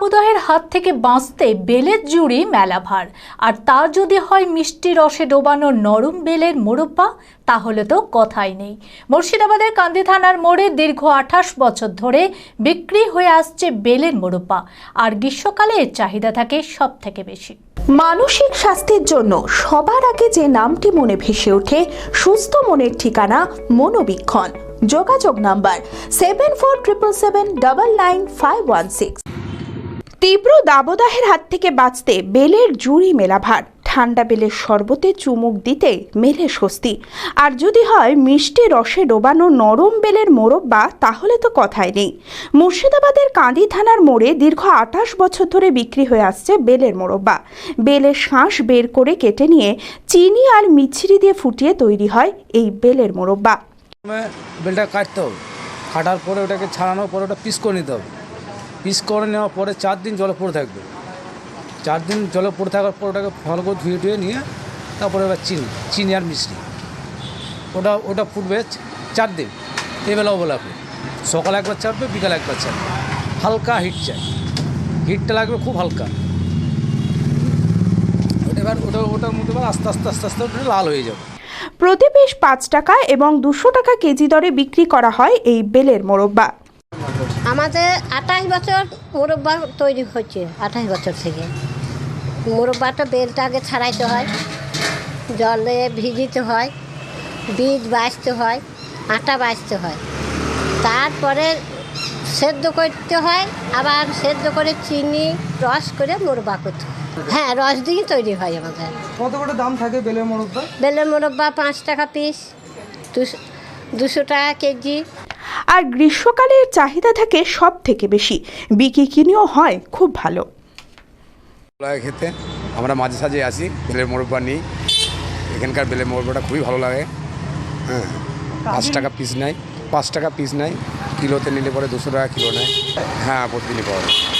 দাবদাহের হাত থেকে বাঁচতে বেলের জুড়ি মেলাভার। আর তা যদি হয় মিষ্টি রসে ডোবানো নরম বেলের মোরব্বা, তাহলে তো কথাই নেই। মুর্শিদাবাদের কান্দি থানার মোড়ে দীর্ঘ আঠাশ বছর ধরে বিক্রি হয়ে আসছে বেলের মোরব্বা। আর গ্রীষ্মকালে এর চাহিদা থাকে সব থেকে বেশি। মানসিক স্বাস্থ্যের জন্য সবার আগে যে নামটি মনে ভেসে ওঠে, সুস্থ মনের ঠিকানা মনোবীক্ষণ। যোগাযোগ number seven four triple seven double nine five one six তীব্র দাবদাহের হাত থেকে বাঁচতে বেলের জুড়ি মেলা ভার ঠান্ডা বেলের শরবতে চুমুক দিতে মেলে স্বস্তি। আর যদি হয় মিষ্টি রসে ডোবানো নরম বেলের মোরব্বা, তাহলে তো কথাই নেই। মুর্শিদাবাদের কাঁদি থানার মোড়ে দীর্ঘ আঠাশ বছর ধরে বিক্রি হয়ে আসছে বেলের মোরব্বা। বেলের শাঁস বের করে কেটে নিয়ে চিনি আর মিছরি দিয়ে ফুটিয়ে তৈরি হয় এই বেলের মোরব্বা। বেলটা কাটতে হবে। কাটার পরে ওটাকে ছাড়ানোর পরে ওটা পিস করে নিতে হবে। পিস করে নেওয়ার পরে চার দিন জলে পড়ে থাকবে। চার দিন জলে পড়ে থাকার পর ওটাকে ভালো করে ধুয়ে টুয়ে নিয়ে তারপরে এবার চিনি চিনি আর মিষ্টি। ওটা ওটা ফুটবে চার দিন। এবেলাও বেলা করে। সকালে একবার চাপবে, বিকালে একবার চাপবে। হালকা হিট চাই। হিটটা লাগবে খুব হালকা। এবার ওটা, ওটার মধ্যে আস্তে আস্তে আস্তে আস্তে ওটা লাল হয়ে যাবে। প্রতি পিস পাঁচ টাকা এবং দুশো টাকা কেজি দরে বিক্রি করা হয় এই বেলের মোরব্বা। আমাদের আঠাশ বছর মোরব্বা তৈরি হচ্ছে আঠাশ বছর থেকে। মোরব্বাটা বেলটা আগে ছাড়াইতে হয় জলে ভিজিতে হয় বীজ বাছতে হয় আটা বাছতে হয়। তারপরে সেদ্ধ করতে হয় আবার সেদ্ধ করে চিনি রস করে মোরব্বা করতে হয়। হ্যাঁ রস দিয়ে তৈরি হয় আমাদের। কত করে দাম থাকে বেলের মোরব্বা? বেলের মোরব্বা পাঁচ টাকা পিস দুশো টাকা কেজি। আর গ্রীষ্মকালে চাহিদা থাকে সব থেকে বেশি। বিক্রি কিনেও হয় খুব ভালো। খেতে আমরা মাঝে সাঝে আসি বেলের মোরব্বা নিই। এখানকার বেলের মোরব্বাটা খুবই ভালো লাগে। হ্যাঁ পাঁচ টাকা পিস নেয় পাঁচ টাকা পিস নেয়। কিলোতে নিলে পরে দুশো টাকা কিলো নেয়। হ্যাঁ প্রতিদিনই পাওয়া যায়।